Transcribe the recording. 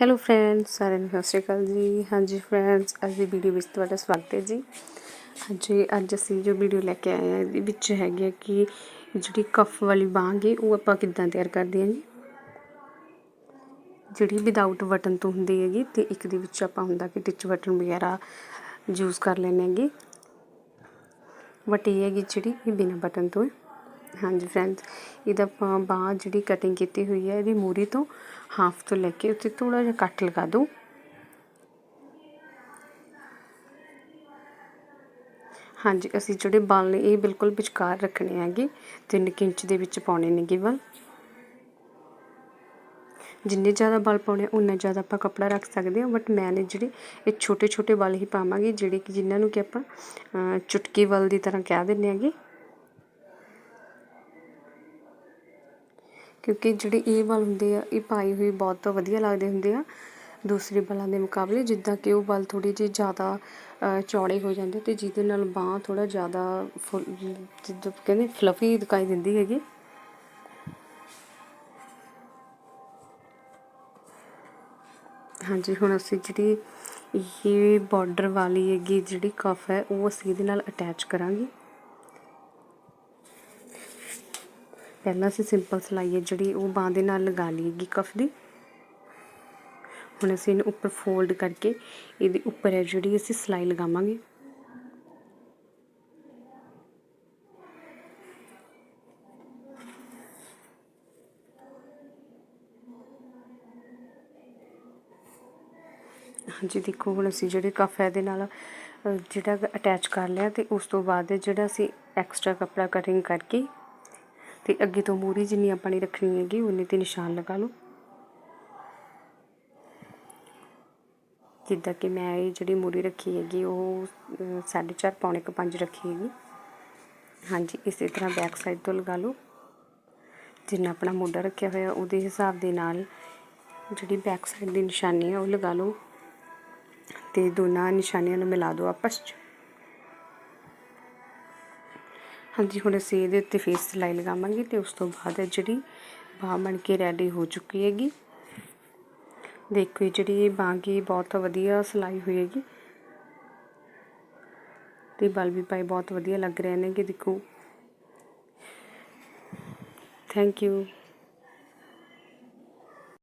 Hello friends ਸਾਰਿਆਂ ਨੂੰ ਸਤਿ ਸ਼੍ਰੀ ਅਕਾਲ ਜੀ। ਹਾਂਜੀ ਫਰੈਂਡਸ ਅੱਜ ਦੀ ਵੀਡੀਓ ਵਿੱਚ ਤੁਹਾਡਾ ਸਵਾਗਤ ਹੈ ਜੀ। ਹਾਂਜੀ, ਅੱਜ ਅਸੀਂ ਜੋ ਵੀਡੀਓ ਲੈ ਕੇ ਆਏ ਹਾਂ, ਇਹਦੇ ਵਿੱਚ ਹੈਗੀ ਹੈ ਕਿ ਜਿਹੜੀ ਕਫ ਵਾਲੀ ਬਾਂਹ ਹੈ, ਉਹ ਆਪਾਂ ਕਿੱਦਾਂ ਤਿਆਰ ਕਰਦੇ ਹਾਂ ਜੀ? ਜਿਹੜੀ ਵਿਦਆਊਟ ਬਟਨ ਤੋਂ ਹੁੰਦੀ ਹੈਗੀ ਤੇ ਇੱਕ ਦੇ ਵਿੱਚ ਆਪਾਂ ਹੁੰਦਾ ਕਿ ਟਿਚ ਬਟਨ ਵਗੈਰਾ ਯੂਜ਼ ਕਰ ਲੈਣੇ ਹੈਗੇ। ਬਟ ਇਹ ਹੈਗੀ ਜਿਹੜੀ ਇਹ ਬਿਨਾਂ ਬਟਨ ਤੋਂ ਹੈ। ਹਾਂਜੀ ਫਰੈਂਡਸ ਇਹਦਾ ਆਪਾਂ ਬਾਂਹ ਜਿਹੜੀ ਕਟਿੰਗ ਕੀਤੀ ਹੋਈ ਹੈ, ਇਹਦੀ ਮੂਰੀ ਤੋਂ ਹਾਫ ਤੋਂ ਲੈ ਕੇ ਉੱਤੇ ਥੋੜਾ ਜਿਹਾ ਕੱਟ ਲਗਾ ਦਿਓ ਹਾਂਜੀ, ਅਸੀਂ ਜਿਹੜੇ ਬਲ ਨੇ, ਇਹ ਬਿਲਕੁਲ ਵਿਚਕਾਰ ਰੱਖਣੇ ਹੈਗੇ 3 ਇੰਚ ਦੇ ਵਿੱਚ ਪਾਉਣੇ ਨੇਗੇ ਵਾਲ ਜਿੰਨੇ ਜ਼ਿਆਦਾ ਬਲ ਪਾਉਣੇ ਉਨਾ ਜ਼ਿਆਦਾ ਆਪਾਂ ਕੱਪੜਾ ਰੱਖ ਸਕਦੇ ਹਾਂ ਬਟ ਮੈਂ ਨੇ ਜਿਹੜੇ ਇਹ ਛੋਟੇ ਛੋਟੇ ਬਲ ਹੀ ਪਾਵਾਂਗੇ, ਜਿਹੜੇ ਕਿ ਜਿਨ੍ਹਾਂ ਨੂੰ ਕਿ ਆਪਾਂ ਚੁਟਕੀ ਵਾਲ ਦੀ ਤਰ੍ਹਾਂ ਕਹਿ ਦਿੰਦੇ ਹੈਗੇ। ਕਿਉਂਕਿ ਜਿਹੜੇ ਇਹ ਬਲ ਹੁੰਦੇ ਆ, ਇਹ ਪਾਏ ਹੋਏ ਬਹੁਤ ਵਧੀਆ ਲੱਗਦੇ ਹੁੰਦੇ ਆ। ਦੂਸਰੇ ਬਲਾਂ ਦੇ ਮੁਕਾਬਲੇ ਜਿੱਦਾਂ ਕਿ ਉਹ ਬਲ ਥੋੜੀ ਜਿਹੇ ਜ਼ਿਆਦਾ ਚੌੜੇ ਹੋ ਜਾਂਦੇ ਅਤੇ ਜਿਹਦੇ ਨਾਲ ਬਾਂਹ ਥੋੜ੍ਹਾ ਜ਼ਿਆਦਾ ਜਿੱਦਾਂ ਕਹਿੰਦੇ ਫਲਫੀ ਦਿਖਾਈ ਦਿੰਦੀ ਹੈਗੀ। ਹਾਂਜੀ, ਹੁਣ ਅਸੀਂ ਜਿਹੜੀ ਇਹ ਬਾਰਡਰ ਵਾਲੀ ਹੈਗੀ ਜਿਹੜੀ ਕਫ ਹੈ, ਉਹ ਅਸੀਂ ਇਹਦੇ ਨਾਲ ਅਟੈਚ ਕਰਾਂਗੇ। ਪਹਿਲਾਂ ਅਸੀਂ ਸਿੰਪਲ ਸਲਾਈ ਹੈ ਜਿਹੜੀ ਉਹ ਬਾਂਹ ਦੇ ਨਾਲ ਲਗਾ ਲਈਏਗੀ ਕਫ ਦੀ। ਹੁਣ ਅਸੀਂ ਇਹਨੂੰ ਉੱਪਰ ਫੋਲਡ ਕਰਕੇ ਇਹਦੇ ਉੱਪਰ ਹੈ ਜਿਹੜੀ ਅਸੀਂ ਸਲਾਈ ਲਗਾਵਾਂਗੇ। ਹਾਂਜੀ, ਦੇਖੋ ਹੁਣ ਅਸੀਂ ਜਿਹੜੇ ਕਫ ਹੈ ਦੇ ਨਾਲ ਜਿਹੜਾ ਅਟੈਚ ਕਰ ਲਿਆ ਤੇ ਉਸ ਤੋਂ ਬਾਅਦ ਜਿਹੜਾ ਅਸੀਂ ਐਕਸਟਰਾ ਕੱਪੜਾ ਕਟਿੰਗ ਕਰਕੇ ਤੇ ਅੱਗੇ ਤੋਂ ਮੂਰੀ ਜਿੰਨੀ ਆਪਾਂ ਨੇ ਰੱਖਣੀ ਹੈਗੀ, ਉਨੇ ਤੇ ਨਿਸ਼ਾਨ ਲਗਾ ਲਓ। ਜਿੱਦਾਂ ਕਿ ਮੈਂ ਇਹ ਜਿਹੜੀ ਮੂਰੀ ਰੱਖੀ ਹੈਗੀ, ਉਹ 4.5 ਪੌਣੇ ਕ 5 ਰੱਖੀ ਹੈਗੀ। ਹਾਂਜੀ, ਇਸੇ ਤਰ੍ਹਾਂ ਬੈਕ ਸਾਈਡ ਤੋਂ ਲਗਾ ਲਓ। ਜਿੰਨਾ ਆਪਣਾ ਮੋਢਾ ਰੱਖਿਆ ਹੋਇਆ, ਉਹਦੇ ਹਿਸਾਬ ਦੇ ਨਾਲ ਜਿਹੜੀ ਬੈਕ ਸਾਈਡ ਦੀ ਨਿਸ਼ਾਨੀ ਹੈ ਉਹ ਲਗਾ ਲਓ। ਤੇ ਦੋਨਾਂ ਨਿਸ਼ਾਨੀਆਂ ਨੂੰ ਮਿਲਾ ਦਿਓ ਆਪਸ 'ਚ। ਹਾਂਜੀ, ਹੁਣ ਅਸੀਂ ਇਹਦੇ ਉੱਤੇ ਫੇਸ ਸਿਲਾਈ ਲਗਾਵਾਂਗੇ ਤੇ ਉਸ ਤੋਂ ਬਾਅਦ ਜਿਹੜੀ ਬਾਹ ਬਣ ਕੇ ਰੈਡੀ ਹੋ ਚੁੱਕੀ ਹੈਗੀ। ਦੇਖੋ ਜਿਹੜੀ ਇਹ ਬਾਹ ਕੀ ਬਹੁਤ ਵਧੀਆ ਸਿਲਾਈ ਹੋਈ ਹੈਗੀ। ਤੇ ਬਲ ਵੀ ਪਾਈ ਬਹੁਤ ਵਧੀਆ ਲੱਗ ਰਹੇ ਨੇ ਕਿ ਦੇਖੋ। Thank you